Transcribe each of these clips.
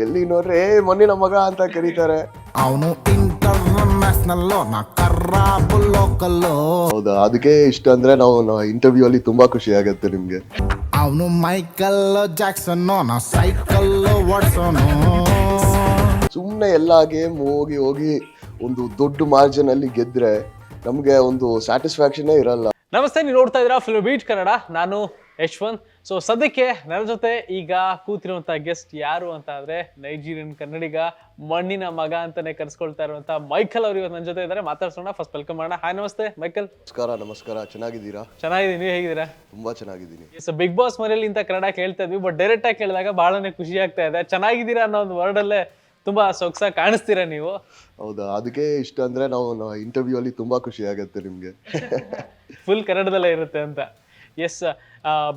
ಎಲ್ಲಿ ನೋಡ್ರಿ ಏ ಮಣ್ಣಿನ ಮಗ ಅಂತ ಕರೀತಾರೆ. ಅವನು ಇಂಟರ್ನ್ಯಾಷನಲ್ ಹೌದಾ? ಅದಕ್ಕೆ ಇಷ್ಟ ಅಂದ್ರೆ ನಾವು ಇಂಟರ್ವ್ಯೂ ಅಲ್ಲಿ ತುಂಬಾ ಖುಷಿ ಆಗತ್ತೆ ನಿಮ್ಗೆ. ಅವನು ಮೈಕಲ್ ಜಾಕ್ಸನ್ ನಾ ಸೈಕಲ್ ಓಡಿಸೋನು. ಸುಮ್ಮನೆ ಎಲ್ಲ ಗೇಮ್ ಹೋಗಿ ಹೋಗಿ ಒಂದು ದೊಡ್ಡ ಮಾರ್ಜಿನ್ ಅಲ್ಲಿ ಗೆದ್ರೆ ನಮ್ಗೆ ಒಂದು ಸ್ಯಾಟಿಸ್ಫ್ಯಾಕ್ಷನೇ ಇರಲ್ಲ. ನಮಸ್ತೆ ನೀವು ನೋಡ್ತಾ ಇದ್ದೀರಾ ಫಿಲ್ಮ್ ಬೀಟ್ ಕನ್ನಡ ನಾನು ಯಶ್ವಂತ್. ಸೊ ಸದ್ಯಕ್ಕೆ ನನ್ನ ಜೊತೆ ಈಗ ಕೂತಿರುವಂತ ಗೆಸ್ಟ್ ಯಾರು ಅಂತ ಅಂದ್ರೆ ನೈಜೀರಿಯನ್ ಕನ್ನಡಿಗ ಮಣ್ಣಿನ ಮಗ ಅಂತಾನೆ ಕರೆಸ್ಕೊಳ್ತಾ ಇರುವಂತ ಮೈಕಲ್ ಅವರು ಇವತ್ತು ನನ್ನ ಜೊತೆ ಇದ್ದಾರೆ. ಮಾತಾಡ್ಸೋಣ. ಫಸ್ಟ್ ವೆಲ್ಕಮ್ ಮಾಡೋಣ ಹಾಯ್ ನಮಸ್ತೆ ಮೈಕಲ್ ನಮಸ್ಕಾರ ನಮಸ್ಕಾರ. ಚೆನ್ನಾಗಿದ್ದೀರಾ? ಚೆನ್ನಾಗಿದ್ದೀನಿ. ನೀವು ಹೇಗಿದ್ದೀರಾ? ತುಂಬಾ ಚೆನ್ನಾಗಿದ್ದೀನಿ. ಸೊ ಬಿಗ್ ಬಾಸ್ ಮನೆಯಲ್ಲಿ ಇಂತ ಕನ್ನಡ ಕೇಳ್ತಾ ಇದ್ವಿ ಬಟ್ ಡೈರೆಕ್ಟ್ ಆಗಿ ಕೇಳಿದಾಗ ಬಹಳನೇ ಖುಷಿ ಆಗ್ತಾ ಇದೆ. ಚೆನ್ನಾಗಿದ್ದೀರಾ ಅನ್ನೋ ಒಂದು ವರ್ಡಲ್ಲೇ ತುಂಬಾ ಸೊಗಸಾಗಿ ಕಾಣಿಸ್ತೀರಾ ನೀವು? ಹೌದಾ? ಅದಕ್ಕೆ ಇಷ್ಟ ಅಂದ್ರೆ ನಾವು ಇಂಟರ್ವ್ಯೂ ಅಲ್ಲಿ ತುಂಬಾ ಖುಷಿ ಆಗತ್ತೆ ನಿಮ್ಗೆ. ಫುಲ್ ಕನ್ನಡದಲ್ಲೇ ಇರುತ್ತೆ ಅಂತ. ಎಸ್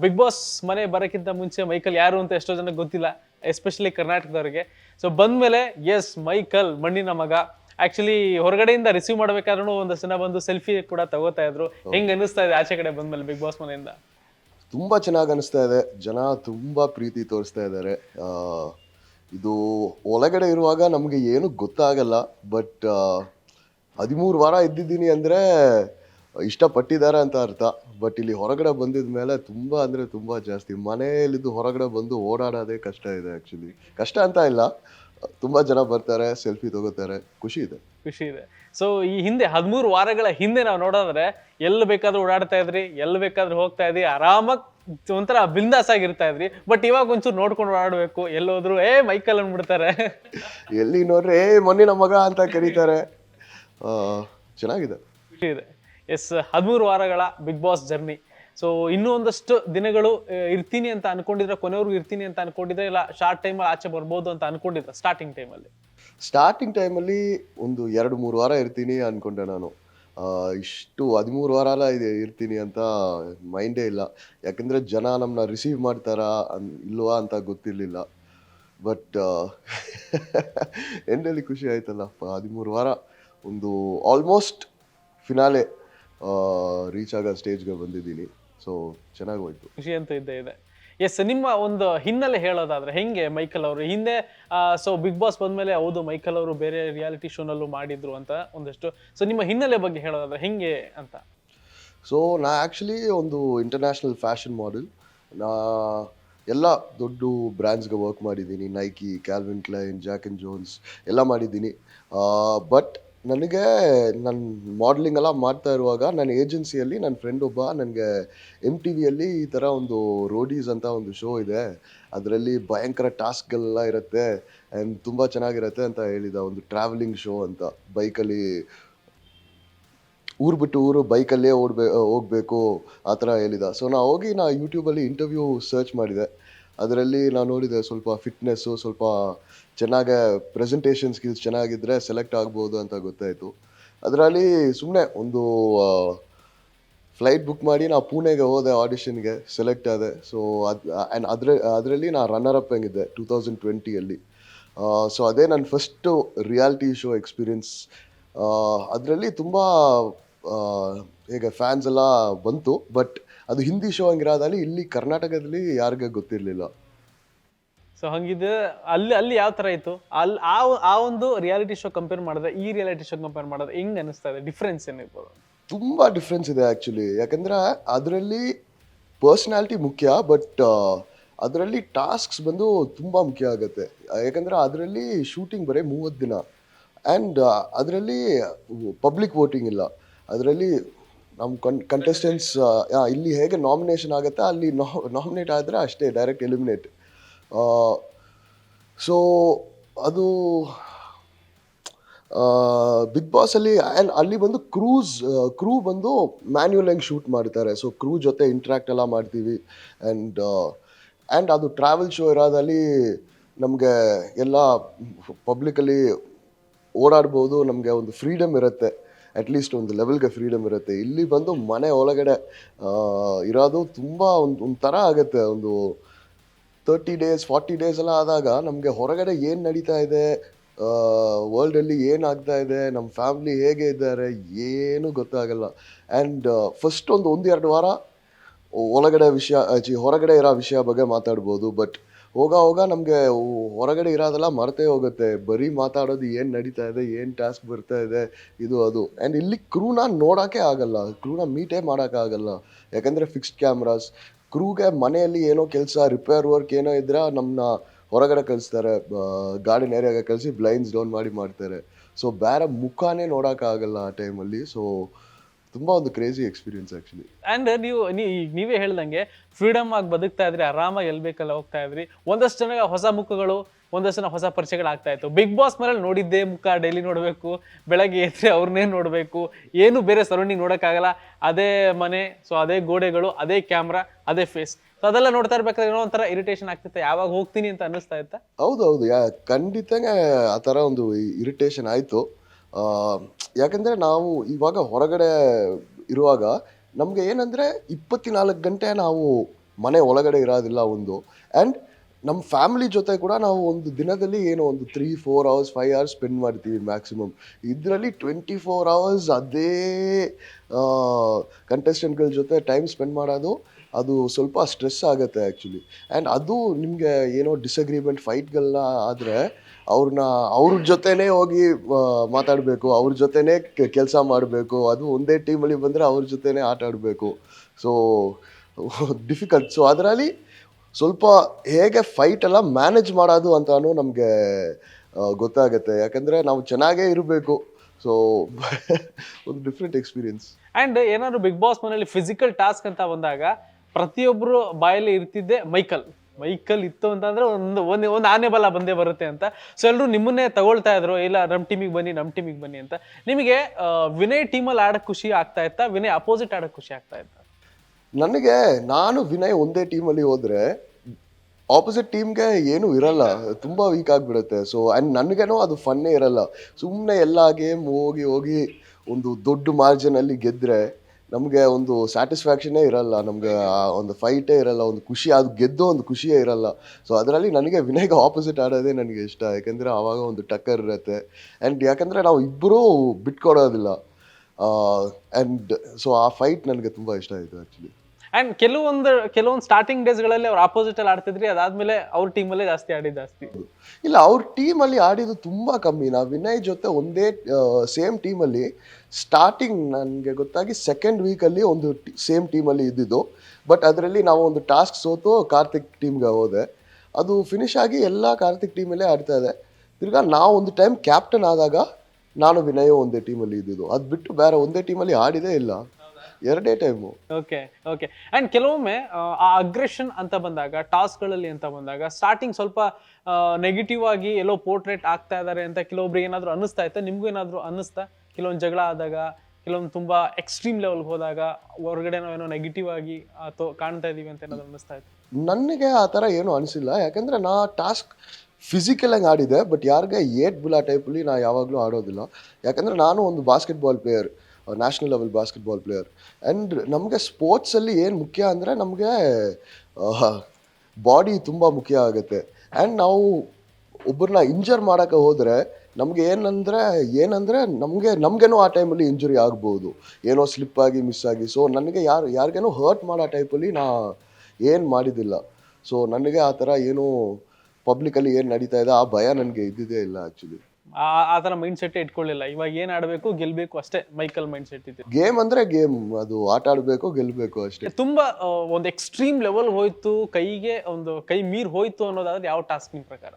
ಬಿಗ್ ಬಾಸ್ ಮನೆ ಬರೋಕ್ಕಿಂತ ಮುಂಚೆ ಮೈಕಲ್ ಯಾರು ಅಂತ ಎಷ್ಟೋ ಜನಕ್ಕೆ ಗೊತ್ತಿಲ್ಲ ಎಸ್ಪೆಷಲಿ ಕರ್ನಾಟಕದವ್ರಿಗೆ. ಸೊ ಬಂದಮೇಲೆ ಎಸ್ ಮೈಕಲ್ ಮಣ್ಣಿನ ಮಗ. ಆಕ್ಚುಲಿ ಹೊರಗಡೆಯಿಂದ ರಿಸೀವ್ ಮಾಡ್ಬೇಕಾದ್ರೂ ಒಂದು ಜನ ಬಂದು ಸೆಲ್ಫಿ ಕೂಡ ತಗೋತಾ ಇದ್ರು. ಹೆಂಗ್ ಅನಿಸ್ತಾ ಇದೆ ಆಚೆ ಕಡೆ ಬಂದ್ಮೇಲೆ ಬಿಗ್ ಬಾಸ್ ಮನೆಯಿಂದ? ತುಂಬಾ ಚೆನ್ನಾಗಿ ಅನಿಸ್ತಾ ಇದೆ. ಜನ ತುಂಬಾ ಪ್ರೀತಿ ತೋರಿಸ್ತಾ ಇದ್ದಾರೆ. ಇದು ಒಳಗಡೆ ಇರುವಾಗ ನಮಗೆ ಏನು ಗೊತ್ತಾಗಲ್ಲ ಬಟ್ ಹದಿಮೂರು ವಾರ ಇದ್ದಿದ್ದೀನಿ ಅಂದ್ರೆ ಇಷ್ಟಪಟ್ಟಿದ್ದಾರೆ ಅಂತ ಅರ್ಥ. ಬಟ್ ಇಲ್ಲಿ ಹೊರಗಡೆ ಬಂದಿದ ಮೇಲೆ ತುಂಬ ಅಂದರೆ ತುಂಬ ಜಾಸ್ತಿ. ಮನೆಯಲ್ಲಿದ್ದು ಹೊರಗಡೆ ಬಂದು ಓಡಾಡೋದೇ ಕಷ್ಟ ಇದೆ ಆ್ಯಕ್ಚುಲಿ ಕಷ್ಟ ಅಂತ ಇಲ್ಲ. ತುಂಬ ಜನ ಬರ್ತಾರೆ ಸೆಲ್ಫಿ ತಗೋತಾರೆ. ಖುಷಿ ಇದೆ. ಖುಷಿ ಇದೆ. ಸೊ ಈ ಹಿಂದೆ ಹದಿಮೂರು ವಾರಗಳ ಹಿಂದೆ ನಾವು ನೋಡೋದ್ರೆ ಎಲ್ಲಿ ಬೇಕಾದ್ರೂ ಓಡಾಡ್ತಾ ಇದ್ರಿ ಎಲ್ಲಿ ಬೇಕಾದ್ರೂ ಹೋಗ್ತಾ ಇದ್ರಿ ಆರಾಮಾಗಿ ಒಂಥರ ಬಿಂದಾಸ್ ಆಗಿರ್ತಾ ಇದ್ರಿ. ಬಟ್ ಇವಾಗ ಒಂಚೂರು ನೋಡ್ಕೊಂಡು ಓಡಾಡಬೇಕು. ಎಲ್ಲೋದ್ರು ಏ ಮೈಕಲ್ ಅಂದ್ಬಿಡ್ತಾರೆ. ಎಲ್ಲಿ ನೋಡ್ರಿ ಏ ಮೊನ್ನಿನ ಮಗ ಅಂತ ಕರೀತಾರೆ. ಚೆನ್ನಾಗಿದೆ. ಖುಷಿ ಇದೆ. ಎಸ್, ಹದಿಮೂರು ವಾರಗಳ ಬಿಗ್ ಬಾಸ್ ಜರ್ನಿ ಸೊ ಇನ್ನೂ ಒಂದಷ್ಟು ದಿನಗಳು ಇರ್ತೀನಿ ಅಂತ ಅನ್ಕೊಂಡಿದ್ರೆ, ಕೊನೆವರೆಗೂ ಇರ್ತೀನಿ ಅಂತ ಅನ್ಕೊಂಡಿದ್ರೆ, ಇಲ್ಲ ಶಾರ್ಟ್ ಟೈಮಲ್ಲಿ ಆಚೆ ಬರ್ಬೋದು ಅಂತ ಅನ್ಕೊಂಡಿದ್ರೆ ಸ್ಟಾರ್ಟಿಂಗ್ ಟೈಮಲ್ಲಿ ಸ್ಟಾರ್ಟಿಂಗ್ ಟೈಮಲ್ಲಿ ಒಂದು ಎರಡು, ಮೂರು ವಾರ ಇರ್ತೀನಿ ಅನ್ಕೊಂಡೆ ನಾನು. ಇಷ್ಟು ಹದಿಮೂರು ವಾರ ಎಲ್ಲ ಇದೆ, ಇರ್ತೀನಿ ಅಂತ ಮೈಂಡೇ ಇಲ್ಲ. ಯಾಕಂದರೆ ಜನ ನಮ್ಮನ್ನ ರಿಸೀವ್ ಮಾಡ್ತಾರಾ, ಅನ್, ಇಲ್ವಾ ಅಂತ ಗೊತ್ತಿರಲಿಲ್ಲ. ಬಟ್ ಎಂಡಲ್ಲಿ ಖುಷಿ ಆಯ್ತಲ್ಲ ಹದಿಮೂರು ವಾರ, ಒಂದು ಆಲ್ಮೋಸ್ಟ್ ಫಿನಾಲೆ ರೀಚ್ ಆಗೋ ಸ್ಟೇಜ್ಗೆ ಬಂದಿದ್ದೀನಿ. ಸೊ ಚೆನ್ನಾಗಿ ಹೋಯ್ತು. ಖುಷಿ ಅಂತ ಇದ್ದೇ ಇದೆ. ಎಸ್ ನಿಮ್ಮ ಒಂದು ಹಿನ್ನೆಲೆ ಹೇಳೋದಾದ್ರೆ ಹೆಂಗೆ ಮೈಕಲ್ ಅವರು? ಹಿಂದೆ ಸೊ ಬಿಗ್ ಬಾಸ್ ಬಂದ್ಮೇಲೆ ಹೌದು ಮೈಕಲ್ ಅವರು ಬೇರೆ ರಿಯಾಲಿಟಿ ಶೋನಲ್ಲೂ ಮಾಡಿದ್ರು ಅಂತ ಒಂದಷ್ಟು. ಸೊ ನಿಮ್ಮ ಹಿನ್ನೆಲೆ ಬಗ್ಗೆ ಹೇಳೋದಾದ್ರೆ ಹೆಂಗೆ ಅಂತ? ಸೊ ನಾ ಆ್ಯಕ್ಚುಲಿ ಒಂದು ಇಂಟರ್ನ್ಯಾಷನಲ್ ಫ್ಯಾಷನ್ ಮಾಡೆಲ್ ನಾ ಎಲ್ಲ ದೊಡ್ಡ ಬ್ರ್ಯಾಂಡ್ಸ್ಗೆ ವರ್ಕ್ ಮಾಡಿದ್ದೀನಿ. Nike Calvin Klein Jack and Jones ಎಲ್ಲ ಮಾಡಿದ್ದೀನಿ. ಬಟ್ ನನಗೆ ನನ್ನ ಮಾಡಲಿಂಗ್ ಎಲ್ಲ ಮಾಡ್ತಾ ಇರುವಾಗ ನನ್ನ ಏಜೆನ್ಸಿಯಲ್ಲಿ ನನ್ನ ಫ್ರೆಂಡ್ ಒಬ್ಬ ನನಗೆ ಎಂ ಟಿ ವಿಯಲ್ಲಿ ಈ ಥರ ಒಂದು ರೋಡೀಸ್ ಅಂತ ಒಂದು ಶೋ ಇದೆ. ಅದರಲ್ಲಿ ಭಯಂಕರ ಟಾಸ್ಕ್ಗಳೆಲ್ಲ ಇರುತ್ತೆ ಆ್ಯಂಡ್ ತುಂಬ ಚೆನ್ನಾಗಿರುತ್ತೆ ಅಂತ ಹೇಳಿದ ಒಂದು ಟ್ರಾವೆಲಿಂಗ್ ಶೋ ಅಂತ. ಬೈಕಲ್ಲಿ ಊರು ಬಿಟ್ಟು ಊರು ಬೈಕಲ್ಲೇ ಓಡ್ಬೇ, ಹೋಗ್ಬೇಕು ಆ ಥರ ಹೇಳಿದ. ಸೊ ನಾ ಹೋಗಿ ನಾ ಯೂಟ್ಯೂಬಲ್ಲಿ ಇಂಟರ್ವ್ಯೂ ಸರ್ಚ್ ಮಾಡಿದೆ. ಅದರಲ್ಲಿ ನಾನು ನೋಡಿದೆ ಸ್ವಲ್ಪ ಫಿಟ್ನೆಸ್ಸು ಸ್ವಲ್ಪ ಚೆನ್ನಾಗೆ ಪ್ರೆಸೆಂಟೇಷನ್ ಸ್ಕಿಲ್ಸ್ ಚೆನ್ನಾಗಿದ್ರೆ ಸೆಲೆಕ್ಟ್ ಆಗ್ಬೋದು ಅಂತ ಗೊತ್ತಾಯಿತು. ಅದರಲ್ಲಿ ಸುಮ್ಮನೆ ಒಂದು ಫ್ಲೈಟ್ ಬುಕ್ ಮಾಡಿ ನಾ ಪುಣೆಗೆ ಹೋದೆ ಆಡಿಷನ್ಗೆ ಸೆಲೆಕ್ಟ್ ಆದೆ. ಸೊ ಅದು ಆ್ಯಂಡ್ ಅದ್ರ ಅದರಲ್ಲಿ ನಾ ರನ್ನರ್ ಅಪ್ ಹೆಂಗಿದ್ದೆ ಟೂ ತೌಸಂಡ್ ಟ್ವೆಂಟಿಯಲ್ಲಿ ಸೊ ಅದೇ ನನ್ನ ಫಸ್ಟು ರಿಯಾಲಿಟಿ ಶೋ ಎಕ್ಸ್ಪೀರಿಯನ್ಸ್ ಅದರಲ್ಲಿ ತುಂಬ ಈಗ ಫ್ಯಾನ್ಸ್ ಎಲ್ಲ ಬಂತು ಬಟ್ ಅದು ಹಿಂದಿ ಶೋ ಹಂಗಿರೋದಲ್ಲಿ ಇಲ್ಲಿ ಕರ್ನಾಟಕದಲ್ಲಿ ಯಾರಿಗೆ ಗೊತ್ತಿರಲಿಲ್ಲ. ಸೊ ಹಂಗಿದ್ರೆ ಅಲ್ಲಿ ಅಲ್ಲಿ ಯಾವ ತರ ಇತ್ತು? ಅಲ್ಲಿ ಆ ಆ ಒಂದು ರಿಯಾಲಿಟಿ ಶೋ ಕಂಪೇರ್ ಮಾಡಿದ್ರೆ, ಈ ರಿಯಾಲಿಟಿ ಶೋ ಕಂಪೇರ್ ಮಾಡಿದ್ರೆ ಹೆಂಗ್ ಅನಿಸ್ತಾ ಇದೆ? ಡಿಫ್ರೆನ್ಸ್ ಏನಿರ್ಬೋದು? ತುಂಬ ಡಿಫ್ರೆನ್ಸ್ ಇದೆ ಆ್ಯಕ್ಚುಲಿ ಯಾಕಂದ್ರೆ ಅದರಲ್ಲಿ ಪರ್ಸ್ನಾಲಿಟಿ ಮುಖ್ಯ ಬಟ್ ಅದರಲ್ಲಿ ಟಾಸ್ಕ್ಸ್ ಬಂದು ತುಂಬ ಮುಖ್ಯ ಆಗುತ್ತೆ. ಯಾಕಂದ್ರೆ ಅದರಲ್ಲಿ ಶೂಟಿಂಗ್ ಬರೀ ಮೂವತ್ತು ದಿನ. ಆ್ಯಂಡ್ ಅದರಲ್ಲಿ ಪಬ್ಲಿಕ್ ವೋಟಿಂಗ್ ಇಲ್ಲ. ಅದರಲ್ಲಿ ನಮ್ಮ ಕನ್ ಕಂಟೆಸ್ಟೆಂಟ್ಸ್ ಇಲ್ಲಿ ಹೇಗೆ ನಾಮಿನೇಷನ್ ಆಗುತ್ತೆ, ಅಲ್ಲಿ ನಾಮಿನೇಟ್ ಆದರೆ ಅಷ್ಟೇ ಡೈರೆಕ್ಟ್ ಎಲಿಮಿನೇಟ್ ಸೊ ಅದು ಬಿಗ್ ಬಾಸಲ್ಲಿ ಆ್ಯಂಡ್ ಅಲ್ಲಿ ಬಂದು ಕ್ರೂಸ್ ಕ್ರೂ ಬಂದು ಮ್ಯಾನ್ಯುಯಲ್ ಹೆಂಗೆ ಶೂಟ್ ಮಾಡ್ತಾರೆ ಸೊ ಕ್ರೂ ಜೊತೆ ಇಂಟ್ರ್ಯಾಕ್ಟ್ ಎಲ್ಲ ಮಾಡ್ತೀವಿ. ಆ್ಯಂಡ್ ಆ್ಯಂಡ್ ಅದು ಟ್ರಾವೆಲ್ ಶೋ ಇರೋದಲ್ಲಿ ನಮಗೆ ಎಲ್ಲ ಪಬ್ಲಿಕಲ್ಲಿ ಓಡಾಡ್ಬೋದು. ನಮಗೆ ಒಂದು ಫ್ರೀಡಮ್ ಇರುತ್ತೆ. ಅಟ್ಲೀಸ್ಟ್ ಒಂದು ಲೆವೆಲ್ಗೆ ಫ್ರೀಡಮ್ ಇರುತ್ತೆ. ಇಲ್ಲಿ ಬಂದು ಮನೆ ಒಳಗಡೆ ಇರೋದು ತುಂಬ ಒಂದು, ಒಂಥರ ಆಗುತ್ತೆ. ಒಂದು ತರ್ಟಿ ಡೇಸ್ ಫಾರ್ಟಿ ಡೇಸ್ ಎಲ್ಲ ಆದಾಗ ನಮಗೆ ಹೊರಗಡೆ ಏನು ನಡೀತಾ ಇದೆ? ವರ್ಲ್ಡಲ್ಲಿ ಏನಾಗ್ತಾ ಇದೆ? ನಮ್ಮ ಫ್ಯಾಮ್ಲಿ ಹೇಗೆ ಇದ್ದಾರೆ? ಏನೂ ಗೊತ್ತಾಗಲ್ಲ. ಆ್ಯಂಡ್ ಫಸ್ಟ್ ಒಂದು ಒಂದು ವಾರ ಒಳಗಡೆ ವಿಷಯ ಜಿ ಹೊರಗಡೆ ಇರೋ ವಿಷಯ ಬಗ್ಗೆ ಮಾತಾಡ್ಬೋದು. ಬಟ್ ಹೋಗ ಹೋಗ ನಮಗೆ ಹೊರಗಡೆ ಇರೋದೆಲ್ಲ ಮರೆತೇ ಹೋಗುತ್ತೆ. ಬರೀ ಮಾತಾಡೋದು ಏನು ನಡೀತಾ ಇದೆ, ಏನು ಟಾಸ್ಕ್ ಬರ್ತಾ ಇದೆ, ಇದು, ಅದು. ಆ್ಯಂಡ್ ಇಲ್ಲಿ ಕ್ರೂನ ನೋಡೋಕ್ಕೆ ಆಗಲ್ಲ. ಕ್ರೂನ ಮೀಟೇ ಮಾಡೋಕ್ಕಾಗಲ್ಲ ಯಾಕಂದರೆ ಫಿಕ್ಸ್ಡ್ ಕ್ಯಾಮ್ರಾಸ್ ಕ್ರೂಗೆ ಮನೆಯಲ್ಲಿ ಏನೋ ಕೆಲಸ ರಿಪೇರ್ ವರ್ಕ್ ಏನೋ ಇದ್ರೆ ನಮ್ಮನ್ನ ಹೊರಗಡೆ ಕಳಿಸ್ತಾರೆ. ಗಾಡಿನ ಏರಿಯಾಗೆ ಕಳಿಸಿ ಬ್ಲೈನ್ಸ್ ಡೌನ್ ಮಾಡಿ ಮಾಡ್ತಾರೆ. ಸೊ ಬೇರೆ ಮುಖಾನೇ ನೋಡೋಕ್ಕಾಗಲ್ಲ ಆ ಟೈಮಲ್ಲಿ ಸೊ ತುಂಬ ಒಂದು ಕ್ರೇಜಿ ಎಕ್ಸ್ಪೀರಿಯನ್ಸ್ ಆ್ಯಕ್ಚುಲಿ ಆ್ಯಂಡ್ ನೀವು, ನೀ- ನೀವೇ ಹೇಳ್ದಂಗೆ ಫ್ರೀಡಮ್ ಆಗಿ ಬದುಕ್ತಾ ಇದ್ರಿ, ಆರಾಮಾಗಿ ಎಲ್ಲಿ ಬೇಕಲ್ಲ ಹೋಗ್ತಾ ಇದ್ರಿ. ಒಂದಷ್ಟು ಜನ ಹೊಸ ಮುಖಗಳು ಒಂದಷ್ಟು ಜನ ಹೊಸ ಪರಿಚಯಗಳಾಗ್ತಾ ಇತ್ತು. ಬಿಗ್ ಬಾಸ್ ಮನೇಲಿ ನೋಡಿದ್ದೇ ಮುಖ ಡೈಲಿ ನೋಡಬೇಕು. ಬೆಳಗ್ಗೆ ಎದ್ರೆ ಅವ್ರನ್ನೇ ನೋಡಬೇಕು. ಏನು ಬೇರೆ ಸರೌಂಡಿಂಗ್ ನೋಡೋಕ್ಕಾಗಲ್ಲ. ಅದೇ ಮನೆ ಸೊ ಅದೇ ಗೋಡೆಗಳು, ಅದೇ ಕ್ಯಾಮ್ರಾ ಅದೇ ಫೇಸ್ ಸೊ ಅದೆಲ್ಲ ನೋಡ್ತಾ ಇರ್ಬೇಕಾದ್ರೆ ಏನೋ ಒಂಥರ ಇರಿಟೇಷನ್ ಆಗ್ತಿತ್ತು. ಯಾವಾಗ ಹೋಗ್ತೀನಿ ಅಂತ ಅನ್ನಿಸ್ತಾ ಇತ್ತ? ಹೌದು ಹೌದು. ಯಾ ಆ ಥರ ಒಂದು ಇರಿಟೇಷನ್ ಆಯಿತು. ಯಾಕಂದರೆ ನಾವು ಇವಾಗ ಹೊರಗಡೆ ಇರುವಾಗ ನಮಗೆ ಏನಂದರೆ ಇಪ್ಪತ್ನಾಲ್ಕು ಗಂಟೆ ನಾವು ಮನೆ ಒಳಗಡೆ ಇರೋದಿಲ್ಲ ಒಂದು. ಆ್ಯಂಡ್ ನಮ್ಮ ಫ್ಯಾಮಿಲಿ ಜೊತೆ ಕೂಡ ನಾವು ಒಂದು ದಿನದಲ್ಲಿ ಏನೋ ಒಂದು three four hours five hours spend ಮಾಡ್ತೀವಿ ಮ್ಯಾಕ್ಸಿಮಮ್ ಇದರಲ್ಲಿ ಟ್ವೆಂಟಿ ಫೋರ್ ಅವರ್ಸ್ ಅದೇ ಕಂಟೆಸ್ಟೆಂಟ್ಗಳ ಜೊತೆ ಟೈಮ್ ಸ್ಪೆಂಡ್ ಮಾಡೋದು, ಅದು ಸ್ವಲ್ಪ ಸ್ಟ್ರೆಸ್ ಆಗುತ್ತೆ ಆ್ಯಕ್ಚುಲಿ ಆ್ಯಂಡ್ ಅದು ನಿಮಗೆ ಏನೋ ಡಿಸಗ್ರಿಮೆಂಟ್ ಫೈಟ್ಗಳನ್ನ ಆದರೆ ಅವ್ರನ್ನ ಅವ್ರ ಜೊತೆನೇ ಹೋಗಿ ಮಾತಾಡಬೇಕು, ಅವ್ರ ಜೊತೆನೇ ಕೆಲಸ ಮಾಡಬೇಕು, ಅದು ಒಂದೇ ಟೀಮಲ್ಲಿ ಬಂದರೆ ಅವ್ರ ಜೊತೆನೇ ಆಟ ಆಡಬೇಕು. ಸೊ ಡಿಫಿಕಲ್ಟ್ ಸೊ ಅದರಲ್ಲಿ ಸ್ವಲ್ಪ ಹೇಗೆ ಫೈಟ್ ಎಲ್ಲ ಮ್ಯಾನೇಜ್ ಮಾಡೋದು ಅಂತಾನು ನಮಗೆ ಗೊತ್ತಾಗುತ್ತೆ. ಯಾಕಂದರೆ ನಾವು ಚೆನ್ನಾಗೇ ಇರಬೇಕು. ಸೊ ಒಂದು ಡಿಫ್ರೆಂಟ್ ಎಕ್ಸ್ಪೀರಿಯನ್ಸ್ ಆ್ಯಂಡ್ ಏನಾದ್ರು ಬಿಗ್ ಬಾಸ್ ಮನೇಲಿ ಫಿಸಿಕಲ್ ಟಾಸ್ಕ್ ಅಂತ ಬಂದಾಗ ಪ್ರತಿಯೊಬ್ಬರು ಬಾಯಲ್ಲಿ ಇರ್ತಿದ್ದೆ ಮೈಕಲ್. ಮೈಕಲ್ ಇತ್ತು ಅಂತಂದ್ರೆ ಒಂದು ಒಂದು ಒಂದು ಆನೆ ಬಲ ಬಂದೇ ಬರುತ್ತೆ ಅಂತ. ಸೊ ಎಲ್ಲರೂ ನಿಮ್ಮನ್ನೇ ತಗೊಳ್ತಾ ಇದ್ರು ಇಲ್ಲ ನಮ್ಮ ಟೀಮಿಗೆ ಬನ್ನಿ ನಮ್ಮ ಟೀಮಿಗೆ ಬನ್ನಿ ಅಂತ. ನಿಮಗೆ ವಿನಯ್ ಟೀಮಲ್ಲಿ ಆಡೋಕ್ಕೆ ಖುಷಿ ಆಗ್ತಾ ಇತ್ತಾ? ವಿನಯ್ ಅಪೋಸಿಟ್ ಆಡೋಕ್ಕೆ ಖುಷಿ ಆಗ್ತಾ ಇತ್ತಾ? ನನಗೆ ನಾನು ವಿನಯ್ ಒಂದೇ ಟೀಮಲ್ಲಿ ಹೋದ್ರೆ ಆಪೋಸಿಟ್ ಟೀಮ್ಗೆ ಏನೂ ಇರಲ್ಲ. ತುಂಬ ವೀಕ್ ಆಗಿಬಿಡುತ್ತೆ. ಸೊ ಆ್ಯಂಡ್ ನನಗೇನೋ ಅದು ಫನ್ನೇ ಇರಲ್ಲ. ಸುಮ್ಮನೆ ಎಲ್ಲ ಗೇಮ್ ಹೋಗಿ ಹೋಗಿ ಒಂದು ದೊಡ್ಡ ಮಾರ್ಜಿನಲ್ಲಿ ಗೆದ್ದರೆ ನಮಗೆ ಒಂದು ಸ್ಯಾಟಿಸ್ಫ್ಯಾಕ್ಷನೇ ಇರಲ್ಲ. ನಮಗೆ ಒಂದು ಫೈಟೇ ಇರಲ್ಲ. ಒಂದು ಖುಷಿ, ಅದು ಗೆದ್ದೋ ಒಂದು ಖುಷಿಯೇ ಇರಲ್ಲ. ಸೊ ಅದರಲ್ಲಿ ನನಗೆ ವಿನಯ್ಗೆ ಆಪೋಸಿಟ್ ಆಡೋದೇ ನನಗೆ ಇಷ್ಟ. ಯಾಕೆಂದರೆ ಆವಾಗ ಒಂದು ಟಕ್ಕರ್ ಇರುತ್ತೆ. ಆ್ಯಂಡ್ ಯಾಕಂದರೆ ನಾವು ಇಬ್ಬರೂ ಬಿಟ್ಕೊಡೋದಿಲ್ಲ. ಆ್ಯಂಡ್ ಸೊ ಆ ಫೈಟ್ ನನಗೆ ತುಂಬ ಇಷ್ಟ ಆಯಿತು ಆ್ಯಕ್ಚುಲಿ ಅಂಡ್ ಕೆಲವೊಂದು ಕೆಲವೊಂದು ಸ್ಟಾರ್ಟಿಂಗ್ ಡೇಸ್ಗಳಲ್ಲಿ ಅವ್ರು ಆಪೋಸಿಟ್ ಅಲ್ಲಿ ಆಡ್ತಿದ್ರಿ, ಅದಾದ್ಮೇಲೆ ಅವ್ರ ಟೀಮಲ್ಲೇ ಜಾಸ್ತಿ ಆಡಿದ್ದು ಜಾಸ್ತಿ. ಇಲ್ಲ, ಅವ್ರ ಟೀಮಲ್ಲಿ ಆಡಿದ್ದು ತುಂಬ ಕಮ್ಮಿ. ನಾವು ವಿನಯ್ ಜೊತೆ ಒಂದೇ ಸೇಮ್ ಟೀಮಲ್ಲಿ ಸ್ಟಾರ್ಟಿಂಗ್ ನನಗೆ ಗೊತ್ತಾಗಿ ಸೆಕೆಂಡ್ ವೀಕಲ್ಲಿ ಒಂದು ಸೇಮ್ ಟೀಮಲ್ಲಿ ಇದ್ದಿದ್ದು. ಬಟ್ ಅದರಲ್ಲಿ ನಾವು ಒಂದು ಟಾಸ್ಕ್ ಸೋತು ಕಾರ್ತಿಕ್ ಟೀಮ್ಗೆ ಹೋದೆ. ಅದು ಫಿನಿಶ್ ಆಗಿ ಎಲ್ಲ ಕಾರ್ತಿಕ್ ಟೀಮಲ್ಲೇ ಆಡ್ತಾ ಇದೆ. ತಿರ್ಗಾ ನಾವು ಒಂದು ಟೈಮ್ ಕ್ಯಾಪ್ಟನ್ ಆದಾಗ ನಾನು ವಿನಯ್ ಒಂದೇ ಟೀಮಲ್ಲಿ ಇದ್ದಿದ್ದು. ಅದು ಬಿಟ್ಟು ಬೇರೆ ಒಂದೇ ಟೀಮಲ್ಲಿ ಆಡಿದೇ ಇಲ್ಲ. ಎರಡೇ ಟೈಮು. Okay okay. ಅಂಡ್ ಕೆಲವೊಮ್ಮೆ ಆ, ಅಗ್ರೆಷನ್ ಅಂತ ಬಂದಾಗ ಟಾಸ್ಕ್ಗಳಲ್ಲಿ ಅಂತ ಬಂದಾಗ ಸ್ಟಾರ್ಟಿಂಗ್ ಸ್ವಲ್ಪ ನೆಗೆಟಿವ್ ಆಗಿ ಎಲ್ಲೋ ಪೋರ್ಟ್ರೇಟ್ ಆಗ್ತಾ ಇದ್ದಾರೆ ಅಂತ ಕೆಲವೊಬ್ರಿಗೆ ಏನಾದರೂ ಅನ್ನಿಸ್ತಾ ಇತ್ತು? ನಿಮ್ಗೂ ಏನಾದ್ರು ಅನ್ನಿಸ್ತಾ? ಕೆಲವೊಂದು ಜಗಳ ಆದಾಗ ಕೆಲವೊಂದು ತುಂಬಾ ಎಕ್ಸ್ಟ್ರೀಮ್ ಲೆವೆಲ್ಗೆ ಹೋದಾಗ ಹೊರಗಡೆ ನಾವೇನೋ ನೆಗೆಟಿವ್ ಆಗಿ ಕಾಣ್ತಾ ಇದೀವಿ ಅಂತ ಏನಾದ್ರು ಅನ್ನಿಸ್ತಾ ಇತ್ತು? ನನಗೆ ಆ ಥರ ಏನು ಅನಿಸಿಲ್ಲ. ಯಾಕಂದರೆ ನಾ ಟಾಸ್ಕ್ ಫಿಸಿಕಲಾಗಿ ಆಡಿದೆ ಬಟ್ ಯಾರಿಗೆ ಏಟ್ ಬುಲಾ ಟೈಪಲ್ಲಿ ನಾ ಯಾವಾಗಲೂ ಆಡೋದಿಲ್ಲ. ಯಾಕಂದರೆ ನಾನು ಒಂದು basketball player national level basketball player and ನಮಗೆ ಸ್ಪೋರ್ಟ್ಸಲ್ಲಿ ಏನು ಮುಖ್ಯ ಅಂದರೆ ನಮಗೆ ಬಾಡಿ ತುಂಬ ಮುಖ್ಯ ಆಗುತ್ತೆ. ಆ್ಯಂಡ್ ನಾವು ಒಬ್ಬರನ್ನ ಇಂಜರ್ ಮಾಡೋಕ್ಕೆ ಹೋದರೆ ನಮಗೆ ಏನಂದರೆ ಏನಂದರೆ ನಮಗೆ, ನಮಗೇನೋ ಆ ಟೈಮಲ್ಲಿ ಇಂಜುರಿ ಆಗ್ಬೋದು. ಏನೋ ಸ್ಲಿಪ್ ಆಗಿ ಮಿಸ್ ಆಗಿ. ಸೊ ನನಗೆ ಯಾರು, ಯಾರಿಗೇನೋ ಹರ್ಟ್ ಮಾಡೋ ಟೈಪಲ್ಲಿ ನಾ ಏನು ಮಾಡಿದ್ದಿಲ್ಲ ಸೊ ನನಗೆ ಆ ಥರ ಏನು ಪಬ್ಲಿಕಲ್ಲಿ ಏನು ನಡೀತಾ ಇದೆ, ಆ ಭಯ ನನಗೆ ಇದ್ದಿದ್ದೇ ಇಲ್ಲ ಆ್ಯಕ್ಚುಲಿ ಆ ಥರ ಮೈಂಡ್ ಸೆಟ್ ಇಟ್ಕೊಳ್ಳಿಲ್ಲ. ಇವಾಗ ಏನ್ ಆಡಬೇಕು ಗೆಲ್ಬೇಕು ಅಷ್ಟೇ ಮೈಕಲ್ ಮೈಂಡ್ ಸೆಟ್ ಇತ್ತು ಗೇಮ್ ಅಂದ್ರೆ ಗೇಮ್ ಅದು ಆಟ ಆಡಬೇಕು ಗೆಲ್ಲಬೇಕು ಅಷ್ಟೇ. ತುಂಬಾ ಒಂದು ಎಕ್ಸ್ಟ್ರೀಮ್ ಲೆವೆಲ್ ಹೋಯ್ತು ಕೈಗೆ ಒಂದು ಕೈ ಮೀರ್ ಹೋಯ್ತು ಅನ್ನೋದಾದ್ರೆ ಯಾವ ಟಾಸ್ಕ್ ನಿಮ್ ಪ್ರಕಾರ?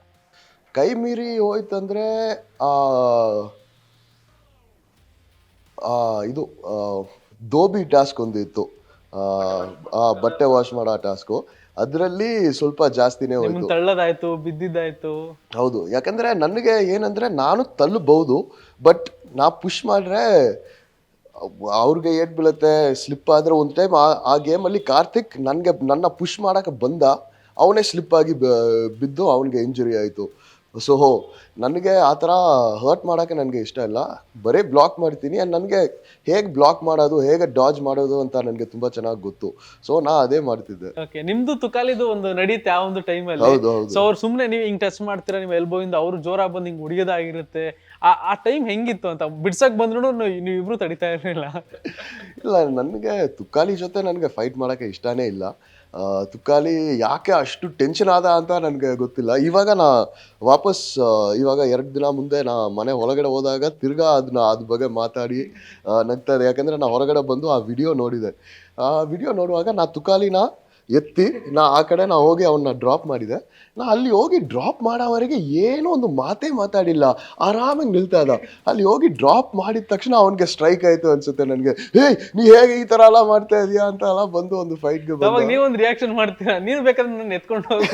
ಕೈ ಮೀರಿ ಹೋಯ್ತಂದ್ರೆ ಆ ಆ, ಇದು ಆ, ದೋಬಿ ಟಾಸ್ಕ್ ಒಂದು ಇತ್ತು. ಆ, ಆ ಬಟ್ಟೆ ವಾಶ್ ಮಾಡೋ ಟಾಸ್ಕು ಅದರಲ್ಲಿ ಸ್ವಲ್ಪ ಜಾಸ್ತಿನೇ ಹೋಯ್ತು. ತಳ್ಳದಾಯ್ತು ತಳ್ಳೋದಾಯ್ತು ಬಿದ್ದಿದ್ದಾಯ್ತು. ಹೌದು. ಯಾಕಂದ್ರೆ ನನಗೆ ಏನಂದ್ರೆ ನಾನು ತಳ್ಳಬಹುದು ಬಟ್ ನಾ ಪುಷ್ ಮಾಡ್ರೆ ಅವ್ರಿಗೆ ಏಟ್ ಬೀಳುತ್ತೆ ಸ್ಲಿಪ್ ಆದ್ರೆ ಒಂದು ಟೈಮ್ ಆ ಆ ಗೇಮಲ್ಲಿ ಕಾರ್ತಿಕ್ ನನಗೆ ನನ್ನ ಪುಷ್ ಮಾಡಕ್ಕೆ ಬಂದ ಅವನೇ ಸ್ಲಿಪ್ ಆಗಿ ಬ- ಬಿದ್ದು ಅವನಿಗೆ ಇಂಜುರಿ ಆಯಿತು. ಸೊ ನನಗೆ ಆ ಥರ ಹರ್ಟ್ ಮಾಡೋಕ್ಕೆ ನನಗೆ ಇಷ್ಟ ಇಲ್ಲ. ಬರೀ ಬ್ಲಾಕ್ ಮಾಡ್ತೀನಿ ಆ್ಯಂಡ್ ನನಗೆ ಹೇಗೆ ಬ್ಲಾಕ್ ಮಾಡೋದು ಹೇಗೆ ಡಾಜ್ ಮಾಡೋದು ಅಂತ ನನಗೆ ತುಂಬ ಚೆನ್ನಾಗಿ ಗೊತ್ತು. ಸೊ ನಾ ಅದೇ ಮಾಡ್ತಿದ್ದೆ. ಓಕೆ ನಿಮ್ದು ತುಕಾಲಿದು ಒಂದು ನಡೀತೆ ಆ ಒಂದು ಟೈಮಲ್ಲಿ ಹೌದು ಹೌದು. ಸೊ ಅವ್ರು ಸುಮ್ಮನೆ ನೀವು ಹಿಂಗೆ ಟಚ್ ಮಾಡ್ತೀರಾ ನೀವು ಎಲ್ಬೋಯಿಂದ ಅವರು ಅವ್ರು ಜೋರಾಗಿ ಬಂದು ಹಿಂಗೆ ಹುಡುಗಿದಾಗಿರುತ್ತೆ. ಆ ಆ ಟೈಮ್ ಹೆಂಗಿತ್ತು ಅಂತ? ಬಿಡ್ಸಕ್ ಬಂದ್ರು ನೀವು ಇಬ್ರು ತಡಿತಾ ಇರಲಿಲ್ಲ. ಇಲ್ಲ ನನಗೆ ತುಕಾಲಿ ಜೊತೆ ನನಗೆ ಫೈಟ್ ಮಾಡೋಕ್ಕೆ ಇಷ್ಟನೇ ಇಲ್ಲ. ತುಕಾಲಿ ಯಾಕೆ ಅಷ್ಟು ಟೆನ್ಷನ್ ಆದ ಅಂತ ನನಗೆ ಗೊತ್ತಿಲ್ಲ. ಇವಾಗ ನಾ ವಾಪಸ್ ಇವಾಗ ಎರಡು ದಿನ ಮುಂದೆ ನಾ ಮನೆ ಒಳಗಡೆ ಹೋದಾಗ ತಿರ್ಗಾ ಅದನ್ನ ಅದ್ರ ಬಗ್ಗೆ ಮಾತಾಡಿ ನಗ್ತಾ ಇದೆ ಯಾಕಂದರೆ ನಾ ಹೊರಗಡೆ ಬಂದು ಆ ವಿಡಿಯೋ ನೋಡಿದೆ. ಆ ವಿಡಿಯೋ ನೋಡುವಾಗ ನಾ ತುಕಾಲಿನ ಎತ್ತಿ ನಾ ಆ ಕಡೆ ನಾ ಹೋಗಿ ಅವನ್ನ ಡ್ರಾಪ್ ಮಾಡಿದೆ. ನಾ ಅಲ್ಲಿ ಹೋಗಿ ಡ್ರಾಪ್ ಮಾಡೋವರೆಗೆ ಏನೋ ಒಂದು ಮಾತೇ ಮಾತಾಡಿಲ್ಲ. ಆರಾಮಾಗಿ ನಿಲ್ತಾ ಇದ್ದ. ಅಲ್ಲಿ ಹೋಗಿ ಡ್ರಾಪ್ ಮಾಡಿದ ತಕ್ಷಣ ಅವನಿಗೆ ಸ್ಟ್ರೈಕ್ ಆಯ್ತು ಅನ್ಸುತ್ತೆ ನನಗೆ. ಏಯ್ ನೀ ಹೇಗೆ ಈ ಥರ ಎಲ್ಲ ಮಾಡ್ತಾ ಇದೀಯಾ ಅಂತ ಎಲ್ಲ ಬಂದು ಒಂದು ಫೈಟ್ಗೆ ಅವಾಗ ನೀವೊಂದು ರಿಯಾಕ್ಷನ್ ಮಾಡ್ತೀರಾ? ನೀನು ಬೇಕಾದ್ರೆ ನನ್ನ ಎತ್ಕೊಂಡು ಹೋಗಿ.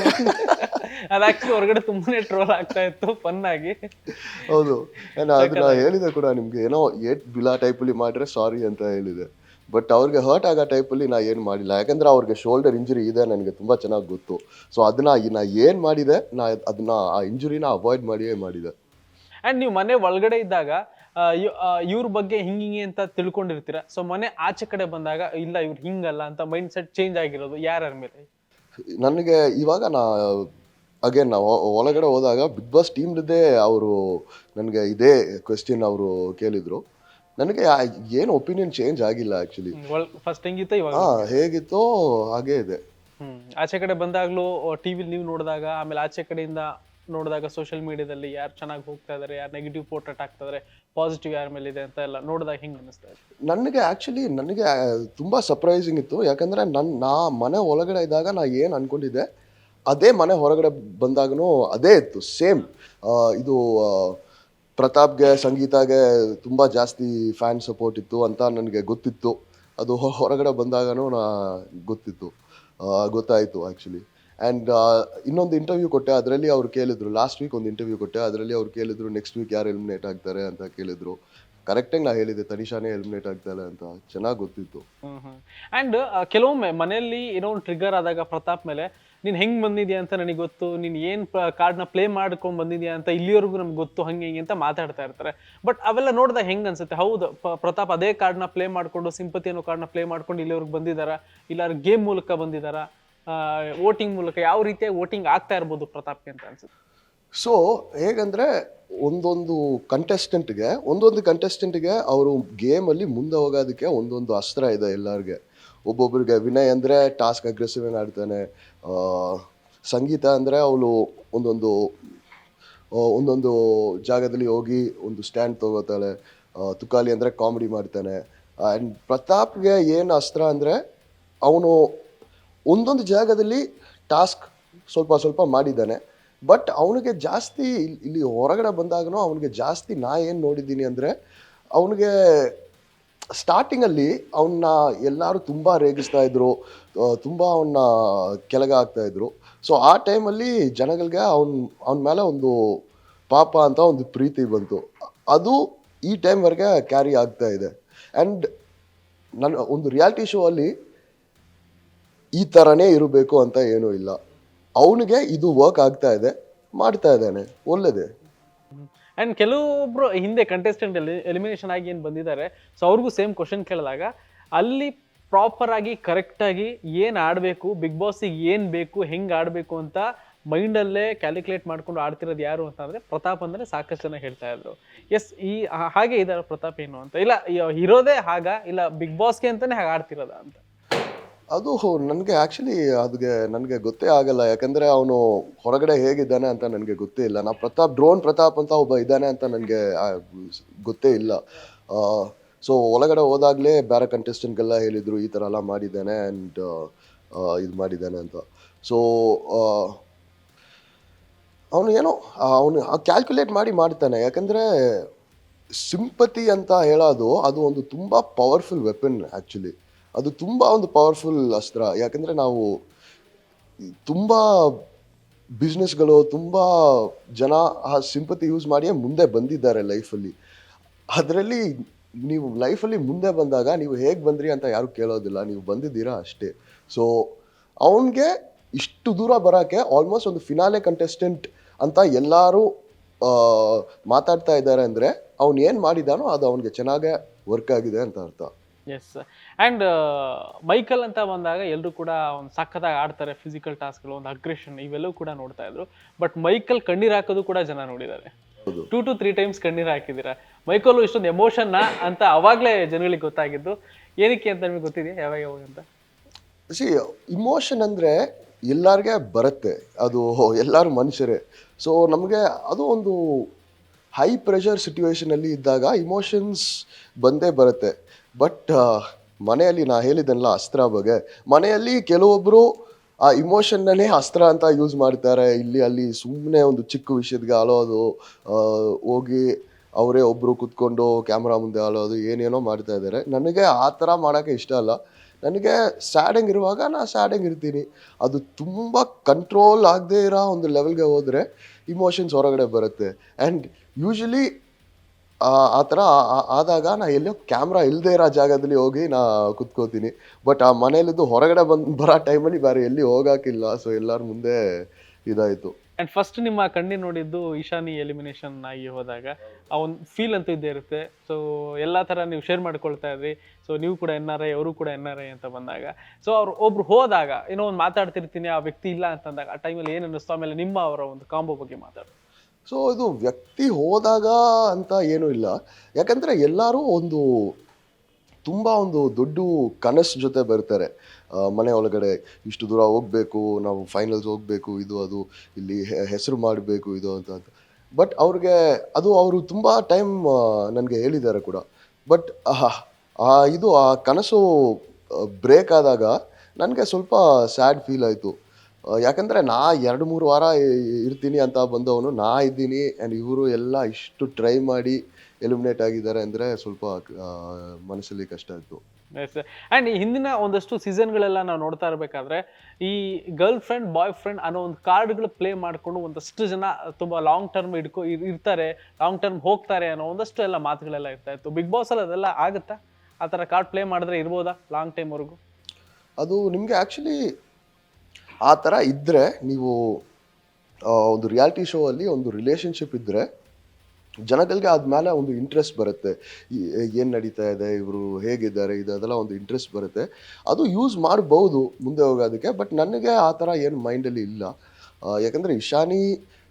ಅದು ಆಕ್ಚುಲಿ ಹೊರಗಡೆ ತುಂಬಾನೇ ಟ್ರೋಲ್ ಆಗ್ತಾ ಇತ್ತು ಫನ್ ಆಗಿ. ಹೌದು. ನಾನು ಅದನ್ನ ಹೇಳಿದೆ ಕೂಡ ನಿಮ್ಗೆ ಏನೋ ಏಟ್ ಬಿಲಾ ಟೈಪಲ್ಲಿ ಮಾಡಿದ್ರೆ ಸಾರಿ ಅಂತ ಹೇಳಿದೆ. ಬಟ್ ಅವ್ರಿಗೆ ಹರ್ಟ್ ಆಗೋ ಟೈಪಲ್ಲಿ ನಾ ಏನು ಮಾಡಿಲ್ಲ. ಯಾಕಂದರೆ ಅವ್ರಿಗೆ ಶೋಲ್ಡರ್ ಇಂಜುರಿ ಇದೆ ನನಗೆ ತುಂಬ ಚೆನ್ನಾಗಿ ಗೊತ್ತು. ಸೊ ಅದನ್ನ ನಾ ಏನು ಮಾಡಿದೆ ನಾ ಅದನ್ನ ಆ ಇಂಜುರಿನ ಅವಾಯ್ಡ್ ಮಾಡಿಯೇ ಮಾಡಿದೆ. ಆ್ಯಂಡ್ ನೀವು ಮನೆ ಒಳಗಡೆ ಇದ್ದಾಗ ಇವ್ರ ಬಗ್ಗೆ ಹಿಂಗಿಂಗೆ ಅಂತ ತಿಳ್ಕೊಂಡಿರ್ತೀರ? ಸೊ ಮನೆ ಆಚೆ ಕಡೆ ಬಂದಾಗ ಇಲ್ಲ ಇವ್ರು ಹಿಂಗಲ್ಲ ಅಂತ ಮೈಂಡ್ ಸೆಟ್ ಚೇಂಜ್ ಆಗಿರೋದು ಯಾರ್ಯಾರ ಮೇಲೆ? ನನಗೆ ಇವಾಗ ನಾ ಅಗೇನ್ ನಾವು ಒಳಗಡೆ ಹೋದಾಗ ಬಿಗ್ ಬಾಸ್ ಟೀಮ್ದೇ ಅವರು ನನಗೆ ಇದೇ ಕ್ವೆಶ್ಚನ್ ಅವರು ಕೇಳಿದ್ರು. ನನಗೆ ಏನು ಒಪಿನಿಯನ್ ಚೇಂಜ್ ಆಗಿಲ್ಲ ಆಕ್ಚುಲಿ ಫಸ್ಟ್ ಹೆಂಗಿತ್ತು ಇವಾಗ. ಹಾ ಹೇಗಿತ್ತೋ ಹಾಗೇ ಇದೆ. ಹ್ಮ್ ಆಚೆ ಕಡೆ ಬಂದಾಗ್ಲೂ ಟಿವಿಲಿ ನೀವು ನೋಡಿದಾಗ ಆಮೇಲೆ ಆಚೆ ಕಡೆಯಿಂದ ನೋಡಿದಾಗ ಸೋಷಿಯಲ್ ಮೀಡಿಯಾದಲ್ಲಿ ಯಾರು ಚೆನ್ನಾಗಿ ಹೋಗ್ತಾ ಇದಾರೆ ಯಾರು ನೆಗೆಟಿವ್ ಪೋರ್ಟ್ರೇಟ್ ಆಗ್ತಾ ಇದಾರೆ ಪಾಸಿಟಿವ್ ಯಾರ ಮೇಲೆ ಇದೆ ಅಂತ ಎಲ್ಲ ನೋಡಿದಾಗ ಹೆಂಗೆ ಅನಿಸ್ತಾ ಇದೆ ನನಗೆ ಆ್ಯಕ್ಚುಲಿ ನನಗೆ ತುಂಬ ಸರ್ಪ್ರೈಸಿಂಗ್ ಇತ್ತು. ಯಾಕಂದರೆ ನನ್ನ ನಾ ಮನೆ ಒಳಗಡೆ ಇದ್ದಾಗ ನಾ ಏನು ಅಂದ್ಕೊಂಡಿದ್ದೆ ಅದೇ ಮನೆ ಹೊರಗಡೆ ಬಂದಾಗೂ ಅದೇ ಇತ್ತು ಸೇಮ್ ಇದು ಆ, ಪ್ರತಾಪ್ಗೆ ಸಂಗೀತಾಗೆ ತುಂಬ ಜಾಸ್ತಿ ಫ್ಯಾನ್ ಸಪೋರ್ಟ್ ಇತ್ತು ಅಂತ ನನಗೆ ಗೊತ್ತಿತ್ತು. ಅದು ಹೊರಗಡೆ ಬಂದಾಗನೂ ನಾ ಗೊತ್ತಿತ್ತು. ಗೊತ್ತಾಯಿತು ಆ್ಯಕ್ಚುಲಿ ಆ್ಯಂಡ್ ಇನ್ನೊಂದು ಇಂಟರ್ವ್ಯೂ ಕೊಟ್ಟೆ, ಅದರಲ್ಲಿ ಅವ್ರು ಕೇಳಿದ್ರು. ಲಾಸ್ಟ್ ವೀಕ್ ಒಂದು ಇಂಟರ್ವ್ಯೂ ಕೊಟ್ಟೆ, ಅದರಲ್ಲಿ ಅವ್ರು ಕೇಳಿದ್ರು ನೆಕ್ಸ್ಟ್ ವೀಕ್ ಯಾರು ಎಲಿಮಿನೇಟ್ ಆಗ್ತಾರೆ? ಅಂತ ಕೇಳಿದ್ರು. ಕರೆಕ್ಟಾಗಿ ನಾ ಹೇಳಿದೆ ತನಿಷಾನೇ ಎಲಿಮಿನೇಟ್ ಆಗ್ತಾರೆ ಅಂತ. ಚೆನ್ನಾಗಿ ಗೊತ್ತಿತ್ತು. ಅಂಡ್ ಕೆಲವೊಮ್ಮೆ ಮನೆಯಲ್ಲಿ ಏನೋ ಒಂದು ಟ್ರಿಗರ್ ಆದಾಗ ಪ್ರತಾಪ್ ಮೇಲೆ ನೀನ್ ಹೆಂಗ್ ಬಂದಿದ್ಯಾ ಅಂತ ನನಗೆ ಗೊತ್ತು. ನೀನ್ ಏನ್ ಕಾರ್ಡ್ನ ಪ್ಲೇ ಮಾಡ್ಕೊಂಡು ಬಂದಿದ್ಯಾ ಅಂತ ಇಲ್ಲಿವರೆಗೂ ನಮ್ಗೆ ಗೊತ್ತು ಹಂಗೆ ಹಿಂಗೆ ಅಂತ ಮಾತಾಡ್ತಾ ಇರ್ತಾರೆ. ಬಟ್ ಅವೆಲ್ಲ ನೋಡಿದಾಗ ಹೆಂಗ್ ಅನ್ಸುತ್ತೆ? ಹೌದು ಪ್ರತಾಪ್ ಅದೇ ಕಾರ್ಡ್ನ ಪ್ಲೇ ಮಾಡ್ಕೊಂಡು, ಸಿಂಪತಿ ಅನ್ನೋ ಕಾರ್ಡ್ನ ಪ್ಲೇ ಮಾಡ್ಕೊಂಡು ಇಲ್ಲಿವರೆಗೂ ಬಂದಿದಾರ? ಇಲ್ಲ ಗೇಮ್ ಮೂಲಕ ಬಂದಿದಾರ? ವೋಟಿಂಗ್ ಮೂಲಕ ಯಾವ ರೀತಿಯಾಗಿ ವೋಟಿಂಗ್ ಆಗ್ತಾ ಇರ್ಬೋದು ಪ್ರತಾಪ್ಗೆ ಅಂತ ಅನ್ಸುತ್ತೆ. ಸೊ ಹೇಗಂದ್ರೆ ಒಂದೊಂದು ಕಂಟೆಸ್ಟೆಂಟ್ಗೆ ಒಂದೊಂದು ಕಂಟೆಸ್ಟೆಂಟ್ಗೆ ಅವರು ಗೇಮಲ್ಲಿ ಮುಂದೆ ಹೋಗೋದಕ್ಕೆ ಒಂದೊಂದು ಅಸ್ತ್ರ ಇದೆ ಎಲ್ಲರಿಗೆ. ಒಬ್ಬೊಬ್ರಿಗೆ ವಿನಯ್ ಅಂದರೆ ಟಾಸ್ಕ್ ಅಗ್ರೆಸಿವ್ ಆಗಿ ಆಡ್ತಾನೆ ಸಂಗೀತ ಅಂದರೆ ಅವಳು ಒಂದೊಂದು ಒಂದೊಂದು ಜಾಗದಲ್ಲಿ ಹೋಗಿ ಒಂದು ಸ್ಟ್ಯಾಂಡ್ ತಗೋತಾಳೆ ತುಕಾಲಿ ಅಂದರೆ ಕಾಮಿಡಿ ಮಾಡ್ತಾನೆ. ಆ್ಯಂಡ್ ಪ್ರತಾಪ್ಗೆ ಏನು ಅಸ್ತ್ರ ಅಂದರೆ ಅವನು ಒಂದೊಂದು ಜಾಗದಲ್ಲಿ ಟಾಸ್ಕ್ ಸ್ವಲ್ಪ ಸ್ವಲ್ಪ ಮಾಡಿದ್ದಾನೆ. ಬಟ್ ಅವನಿಗೆ ಜಾಸ್ತಿ ಇಲ್- ಇಲ್ಲಿ ಹೊರಗಡೆ ಬಂದಾಗನೂ ಅವನಿಗೆ ಜಾಸ್ತಿ ನಾ ಏನು ನೋಡಿದ್ದೀನಿ ಅಂದರೆ ಅವನಿಗೆ ಸ್ಟಾರ್ಟಿಂಗಲ್ಲಿ ಅವನ್ನ ಎಲ್ಲರೂ ತುಂಬ ರೇಗಿಸ್ತಾ ಇದ್ರು ತುಂಬ ಅವನ್ನ ಕೆಳಗೆ ಆಗ್ತಾ ಇದ್ರು. ಸೊ ಆ ಟೈಮಲ್ಲಿ ಜನಗಳಿಗೆ ಅವನ ಅವನ ಮೇಲೆ ಒಂದು ಪಾಪ ಅಂತ ಒಂದು ಪ್ರೀತಿ ಬಂತು. ಅದು ಈ ಟೈಮ್ವರೆಗೆ ಕ್ಯಾರಿ ಆಗ್ತಾ ಇದೆ. ಆ್ಯಂಡ್ ನನ್ನ ಒಂದು ರಿಯಾಲಿಟಿ ಶೋ ಅಲ್ಲಿ ಈ ಥರನೇ ಇರಬೇಕು ಅಂತ ಏನೂ ಇಲ್ಲ. ಅವನಿಗೆ ಇದು ವರ್ಕ್ ಆಗ್ತಾ ಇದೆ, ಮಾಡ್ತಾ ಇದ್ದಾನೆ. ಒಳ್ಳೇದೇ. ಅಂಡ್ ಕೆಲವೊಬ್ಬರು ಹಿಂದೆ ಕಂಟೆಸ್ಟೆಂಟ್ ಎಲಿಮಿನೇಷನ್ ಆಗಿ ಏನು ಬಂದಿದ್ದಾರೆ ಸೊ ಅವ್ರಿಗೂ ಸೇಮ್ ಕ್ವಶನ್ ಕೇಳಿದಾಗ, ಅಲ್ಲಿ ಪ್ರಾಪರ್ ಆಗಿ ಏನು ಆಡಬೇಕು ಬಿಗ್ ಬಾಸಿಗೆ ಏನು ಬೇಕು, ಹೆಂಗೆ ಆಡಬೇಕು ಅಂತ ಮೈಂಡಲ್ಲೇ ಕ್ಯಾಲ್ಕುಲೇಟ್ ಮಾಡ್ಕೊಂಡು ಆಡ್ತಿರೋದು ಯಾರು ಅಂತ ಅಂದ್ರೆ ಪ್ರತಾಪ್ ಅಂದರೆ ಸಾಕಷ್ಟು ಜನ ಹೇಳ್ತಾ ಇದ್ರು. ಎಸ್ ಈ ಹಾಗೆ ಇದ್ದಾರೆ ಪ್ರತಾಪ್ ಏನು ಅಂತ. ಇಲ್ಲ ಇರೋದೇ ಹಾಗ, ಇಲ್ಲ ಬಿಗ್ ಬಾಸ್ಗೆ ಅಂತಲೇ ಹಾಗೆ ಆಡ್ತಿರೋದ ಅಂತ. ಅದು ನನಗೆ ಆ್ಯಕ್ಚುಲಿ ಅದಕ್ಕೆ ನನಗೆ ಗೊತ್ತೇ ಆಗಲ್ಲ. ಯಾಕಂದರೆ ಅವನು ಹೊರಗಡೆ ಹೇಗಿದ್ದಾನೆ ಅಂತ ನನಗೆ ಗೊತ್ತೇ ಇಲ್ಲ. ನಾ ಪ್ರತಾಪ್ ಡ್ರೋನ್ ಪ್ರತಾಪ್ ಅಂತ ಒಬ್ಬ ಇದ್ದಾನೆ ಅಂತ ನನಗೆ ಗೊತ್ತೇ ಇಲ್ಲ. ಸೊ ಒಳಗಡೆ ಹೋದಾಗಲೇ ಬೇರೆ ಕಂಟೆಸ್ಟೆಂಟ್ಗೆಲ್ಲ ಹೇಳಿದರು, ಈ ಥರ ಎಲ್ಲ ಮಾಡಿದ್ದಾನೆ ಆ್ಯಂಡ್ ಇದು ಮಾಡಿದ್ದಾನೆ ಅಂತ. ಸೊ ಅವನು ಏನೋ ಅವನು ಕ್ಯಾಲ್ಕುಲೇಟ್ ಮಾಡಿ ಮಾಡ್ತಾನೆ. ಯಾಕಂದರೆ ಸಿಂಪತಿ ಅಂತ ಹೇಳೋದು, ಅದು ಒಂದು ತುಂಬ ಪವರ್ಫುಲ್ ವೆಪನ್ ಆ್ಯಕ್ಚುಲಿ ಅದು ತುಂಬ ಒಂದು ಪವರ್ಫುಲ್ ಅಸ್ತ್ರ. ಯಾಕಂದರೆ ನಾವು ತುಂಬ ಬಿಸ್ನೆಸ್ಗಳು ತುಂಬ ಜನ ಆ ಸಿಂಪತಿ ಯೂಸ್ ಮಾಡಿಯೇ ಮುಂದೆ ಬಂದಿದ್ದಾರೆ ಲೈಫಲ್ಲಿ ಅದರಲ್ಲಿ ನೀವು ಲೈಫಲ್ಲಿ ಮುಂದೆ ಬಂದಾಗ ನೀವು ಹೇಗೆ ಬಂದ್ರಿ ಅಂತ ಯಾರು ಕೇಳೋದಿಲ್ಲ. ನೀವು ಬಂದಿದ್ದೀರಾ ಅಷ್ಟೇ. ಸೊ ಅವನಿಗೆ ಇಷ್ಟು ದೂರ ಬರೋಕ್ಕೆ ಆಲ್ಮೋಸ್ಟ್ ಒಂದು ಫಿನಾಲೆ ಕಂಟೆಸ್ಟೆಂಟ್ ಅಂತ ಎಲ್ಲರೂ ಮಾತಾಡ್ತಾ ಇದ್ದಾರೆ ಅಂದರೆ ಅವನು ಏನು ಮಾಡಿದಾನೋ ಅದು ಅವನಿಗೆ ಚೆನ್ನಾಗೇ ವರ್ಕ್ ಆಗಿದೆ ಅಂತ ಅರ್ಥ. ಎಸ್ ಆ್ಯಂಡ್ ಮೈಕಲ್ ಅಂತ ಬಂದಾಗ ಎಲ್ಲರೂ ಕೂಡ ಒಂದು ಸಖತ್ತಾಗಿ ಆಡ್ತಾರೆ ಫಿಸಿಕಲ್ ಟಾಸ್ಕ್ಗಳು ಒಂದು ಅಗ್ರೆಷನ್ ಇವೆಲ್ಲವೂ ಕೂಡ ನೋಡ್ತಾ ಇದ್ರು. ಬಟ್ ಮೈಕಲ್ ಕಣ್ಣೀರು ಹಾಕೋದು ಕೂಡ ಜನ ನೋಡಿದ್ದಾರೆ. ಟೂ ಟು ತ್ರೀ ಟೈಮ್ಸ್ ಕಣ್ಣೀರು ಹಾಕಿದ್ದೀರಾ? ಮೈಕಲ್ ಇಷ್ಟೊಂದು ಎಮೋಷನ್ನ ಅಂತ ಅವಾಗಲೇ ಜನಗಳಿಗೆ ಗೊತ್ತಾಗಿದ್ದು. ಏನಕ್ಕೆ ಅಂತ ನಿಮಗೆ ಗೊತ್ತಿದೆಯಾ? ಯಾವಾಗ ಯಾವಾಗ ಅಂತ? ಸಿ ಇಮೋಷನ್ ಅಂದರೆ ಎಲ್ಲರಿಗೆ ಬರುತ್ತೆ. ಅದು ಎಲ್ಲರೂ ಮನುಷ್ಯರೇ. ಸೊ ನಮಗೆ ಅದು ಒಂದು ಹೈ ಪ್ರೆಷರ್ ಸಿಚುವೇಶನಲ್ಲಿ ಇದ್ದಾಗ ಇಮೋಷನ್ಸ್ ಬಂದೇ ಬರುತ್ತೆ. ಬಟ್ ಮನೆಯಲ್ಲಿ ನಾ ಹೇಳಿದ್ದೆನಲ್ಲ ಅಸ್ತ್ರ ಬಗ್ಗೆ. ಮನೆಯಲ್ಲಿ ಕೆಲವೊಬ್ಬರು ಆ ಇಮೋಷನ್ನೇ ಅಸ್ತ್ರ ಅಂತ ಯೂಸ್ ಮಾಡ್ತಾರೆ. ಇಲ್ಲಿ ಅಲ್ಲಿ ಸುಮ್ಮನೆ ಒಂದು ಚಿಕ್ಕ ವಿಷಯದ ಆಳೋದು ಆ, ಹೋಗಿ ಅವರೇ ಒಬ್ಬರು ಕುತ್ಕೊಂಡು ಕ್ಯಾಮ್ರಾ ಮುಂದೆ ಆಳೋದು ಏನೇನೋ ಮಾಡ್ತಾ ಇದ್ದಾರೆ. ನನಗೆ ಆ ಥರ ಮಾಡೋಕ್ಕೆ ಇಷ್ಟ ಅಲ್ಲ. ನನಗೆ ಸ್ಯಾಡಂಗ್ ಇರುವಾಗ ನಾನು ಸ್ಯಾಡಂಗ್ ಇರ್ತೀನಿ. ಅದು ತುಂಬ ಕಂಟ್ರೋಲ್ ಆಗದೇ ಇರೋ ಒಂದು ಲೆವೆಲ್ಗೆ ಹೋದರೆ ಇಮೋಷನ್ಸ್ ಹೊರಗಡೆ ಬರುತ್ತೆ. ಆ್ಯಂಡ್ ಯೂಶಲಿ ಆ ಥರ ಆದಾಗ ನಾ ಎಲ್ಲೋ ಕ್ಯಾಮ್ರಾ ಇಲ್ಲದೆ ಇರೋ ಜಾಗದಲ್ಲಿ ಹೋಗಿ ನಾ ಕುತ್ಕೋತೀನಿ. ಬಟ್ ಆ ಮನೇಲಿದ್ದು ಹೊರಗಡೆ ಬಂದು ಬರೋ ಟೈಮಲ್ಲಿ ಬೇರೆ ಎಲ್ಲಿ ಹೋಗೋಕ್ಕಿಲ್ಲ ಸೊ ಎಲ್ಲರ ಮುಂದೆ ಇದಾಯಿತು. ಅಂಡ್ ಫಸ್ಟ್ ನಿಮ್ಮ ಕಣ್ಣಿ ನೋಡಿದ್ದು ಈಶಾನಿ ಎಲಿಮಿನೇಷನ್ ಆಗಿ ಹೋದಾಗ, ಆ ಒಂದು ಫೀಲ್ ಅಂತೂ ಇದ್ದೇ ಇರುತ್ತೆ. ಸೊ ಎಲ್ಲ ಥರ ನೀವು ಶೇರ್ ಮಾಡ್ಕೊಳ್ತಾ ಇದ್ರಿ. ಸೊ ನೀವು ಕೂಡ ಎನ್ ಆರ್ ಐ, ಅವರು ಕೂಡ ಎನ್ ಆರ್ ಐ ಅಂತ ಬಂದಾಗ. ಸೊ ಅವ್ರು ಒಬ್ರು ಹೋದಾಗ, ಏನೋ ಒಂದು ಮಾತಾಡ್ತಿರ್ತೀನಿ, ಆ ವ್ಯಕ್ತಿ ಇಲ್ಲ ಅಂತಂದಾಗ, ಆ ಟೈಮಲ್ಲಿ ಏನು ಅನ್ನಿಸ್ತು? ಆಮೇಲೆ ನಿಮ್ಮ ಅವರ ಒಂದು ಕಾಂಬೋ ಬಗ್ಗೆ ಮಾತಾಡು. ಸೊ ಇದು ವ್ಯಕ್ತಿ ಹೋದಾಗ ಅಂತ ಏನೂ ಇಲ್ಲ. ಯಾಕಂದರೆ ಎಲ್ಲರೂ ಒಂದು ತುಂಬ ಒಂದು ದೊಡ್ಡ ಕನಸು ಜೊತೆ ಬರ್ತಾರೆ. ಮನೆ ಒಳಗಡೆ ಇಷ್ಟು ದೂರ ಹೋಗಬೇಕು, ನಾವು ಫೈನಲ್ಸ್ ಹೋಗಬೇಕು, ಇದು ಅದು, ಇಲ್ಲಿ ಹೆಸರು ಮಾಡಬೇಕು, ಇದು ಅಂತ ಅಂತ. ಬಟ್ ಅವ್ರಿಗೆ ಅದು ಅವರು ತುಂಬ ಟೈಮ್ ನನಗೆ ಹೇಳಿದ್ದಾರೆ ಕೂಡ. ಬಟ್ ಆ, ಇದು ಆ ಕನಸು ಬ್ರೇಕ್ ಆದಾಗ ನನಗೆ ಸ್ವಲ್ಪ ಸ್ಯಾಡ್ ಫೀಲ್ ಆಯಿತು. ಯಾಕಂದರೆ ನಾ ಎರಡು ಮೂರು ವಾರ ಇರ್ತೀನಿ ಅಂತ ಬಂದವನು, ನಾ ಇದ್ದೀನಿ ಆ್ಯಂಡ್ ಇವರು ಎಲ್ಲ ಇಷ್ಟು ಟ್ರೈ ಮಾಡಿ ಎಲಿಮಿನೇಟ್ ಆಗಿದ್ದಾರೆ ಅಂದರೆ ಸ್ವಲ್ಪ ಮನಸ್ಸಲ್ಲಿ ಕಷ್ಟ ಆಯಿತು ಆ್ಯಂಡ್ ಹಿಂದಿನ ಒಂದಷ್ಟು ಸೀಸನ್ಗಳೆಲ್ಲ ನಾವು ನೋಡ್ತಾ ಇರಬೇಕಾದ್ರೆ ಈ ಗರ್ಲ್ ಫ್ರೆಂಡ್ ಬಾಯ್ ಫ್ರೆಂಡ್ ಅನ್ನೋ ಒಂದು ಕಾರ್ಡ್ಗಳು ಪ್ಲೇ ಮಾಡಿಕೊಂಡು ಒಂದಷ್ಟು ಜನ ತುಂಬ ಲಾಂಗ್ ಟರ್ಮ್ ಹಿಡ್ಕೊ ಇರ್ತಾರೆ ಲಾಂಗ್ ಟರ್ಮ್ ಹೋಗ್ತಾರೆ ಅನ್ನೋ ಒಂದಷ್ಟು ಎಲ್ಲ ಮಾತುಗಳೆಲ್ಲ ಇರ್ತಾ ಇತ್ತು. ಬಿಗ್ ಬಾಸಲ್ಲಿ ಅದೆಲ್ಲ ಆಗುತ್ತಾ? ಆ ಥರ ಕಾರ್ಡ್ ಪ್ಲೇ ಮಾಡಿದ್ರೆ ಇರ್ಬೋದಾ ಲಾಂಗ್ ಟೈಮ್ವರೆಗೂ ಅದು ನಿಮಗೆ ಆ್ಯಕ್ಚುಲಿ ಆ ಥರ ಇದ್ದರೆ ನೀವು ಒಂದು ರಿಯಾಲಿಟಿ ಶೋ ಅಲ್ಲಿ ಒಂದು ರಿಲೇಷನ್ಶಿಪ್ ಇದ್ದರೆ ಜನಗಳಿಗೆ ಆದ್ಮೇಲೆ ಒಂದು ಇಂಟ್ರೆಸ್ಟ್ ಬರುತ್ತೆ. ಏನು ನಡೀತಾ ಇದೆ ಇವರು ಹೇಗಿದ್ದಾರೆ ಇದು ಅದೆಲ್ಲ ಒಂದು ಇಂಟ್ರೆಸ್ಟ್ ಬರುತ್ತೆ. ಅದು ಯೂಸ್ ಮಾಡ್ಬೋದು ಮುಂದೆ ಹೋಗೋದಕ್ಕೆ ಬಟ್ ನನಗೆ ಆ ಥರ ಏನು ಮೈಂಡಲ್ಲಿ ಇಲ್ಲ. ಯಾಕಂದರೆ ಇಶಾನಿ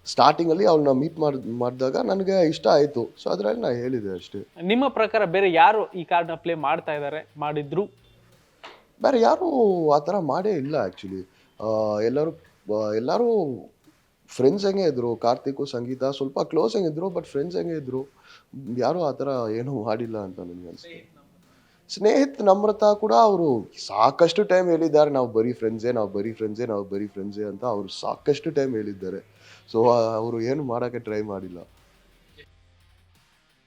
ಸ್ಟಾರ್ಟಿಂಗಲ್ಲಿ ಅವ್ರನ್ನ ಮೀಟ್ ಮಾಡಿ ಮಾಡಿದಾಗ ನನಗೆ ಇಷ್ಟ ಆಯಿತು. ಸೊ ಅದರಲ್ಲಿ ನಾನು ಹೇಳಿದೆ ಅಷ್ಟೇ. ನಿಮ್ಮ ಪ್ರಕಾರ ಬೇರೆ ಯಾರು ಈ ಕಾರ್ಡ್ನ ಪ್ಲೇ ಮಾಡ್ತಾ ಇದ್ದಾರೆ ಮಾಡಿದ್ರು? ಬೇರೆ ಯಾರೂ ಆ ಥರ ಮಾಡೇ ಇಲ್ಲ ಆ್ಯಕ್ಚುಲಿ ಎಲ್ಲರೂ ಎಲ್ಲರೂ ಫ್ರೆಂಡ್ಸ್ ಹೆಂಗೆ ಇದ್ರು? ಕಾರ್ತಿಕು, ಸಂಗೀತ ಸ್ವಲ್ಪ ಕ್ಲೋಸ್ ಹೆಂಗಿದ್ರು ಬಟ್ ಫ್ರೆಂಡ್ಸ್ ಹೆಂಗೆ ಇದ್ರು? ಯಾರು ಆ ಥರ ಏನೂ ಮಾಡಿಲ್ಲ ಅಂತ ನನಗೆ ಅನಿಸುತ್ತೆ? ಸ್ನೇಹಿತ್ ನಮ್ರತಾ ಕೂಡ ಅವರು ಸಾಕಷ್ಟು ಟೈಮ್ ಹೇಳಿದ್ದಾರೆ. ನಾವು ಬರೀ ಫ್ರೆಂಡ್ಸೇ ನಾವು ಬರೀ ಫ್ರೆಂಡ್ಸೇ ನಾವು ಬರೀ ಫ್ರೆಂಡ್ಸೇ ಅಂತ ಅವರು ಸಾಕಷ್ಟು ಟೈಮ್ ಹೇಳಿದ್ದಾರೆ. ಸೊ ಅವರು ಏನು ಮಾಡೋಕ್ಕೆ ಟ್ರೈ ಮಾಡಿಲ್ಲ.